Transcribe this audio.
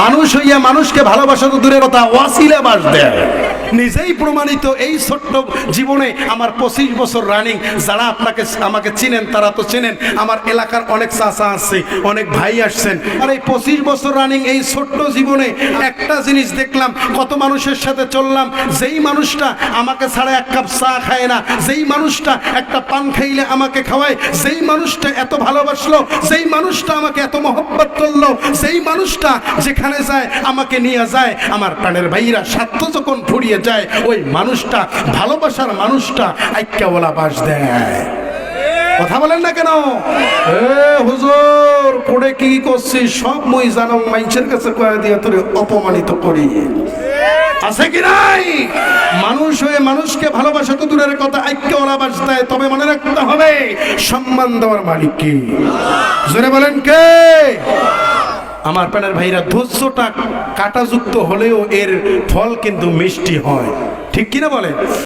মানুষ হইয়া মানুষকে ভালোবাসা তো দূরের কথা ওয়াসিলে বাস দেয়। নিজেই প্রমাণিত এই ছোট্ট জীবনে আমার পঁচিশ বছর রানিং যারা আপনাকে আমাকে চিনেন, তারা তো চেনেন, আমার এলাকার অনেক চাচা আছে, অনেক ভাই আসছেন। আর এই পঁচিশ বছর রানিং এই ছোট্ট জীবনে একটা জিনিস দেখলাম, কত মানুষের সাথে চললাম, যেই মানুষটা আমাকে ছাড়া এক কাপ চা খায় না, যেই মানুষটা একটা পান খাইলে আমাকে খাওয়ায়, যেই মানুষটা এত ভালোবাসলো সেই মানুষটা আমাকে এত মহব্বত করল সেই মানুষটা যেখানে যায় আমাকে নিয়ে যায়, আমার প্রাণের ভাইরা স্বার্থ যখন ফুরিয়ে যায়, ওই মানুষটা, ভালোবাসার মানুষটা আইক্যাওয়ালা বাস দেয়। কথা বলেন না কেন? হুজুর, কোড়ে কি করছি, সব মই জানো মানুষের কাছে কয়ে দিয়ে তোরে অপমানিত করি। আছে কি নাই? মানুষ হয়ে মানুষকে ভালোবাসা তো দূরের কথা ঐক্য ওলাবাস দেয়, তবে মনে রাখতে হবে, সম্মান দেওয়ার মালিক কি? জোরে বলেন কে? আমার প্যানের ভাইরা ধৈর্যটা কাটাযুক্ত হলেও এর ফল কিন্তু মিষ্টি হয়। ঠিক কিনা বলে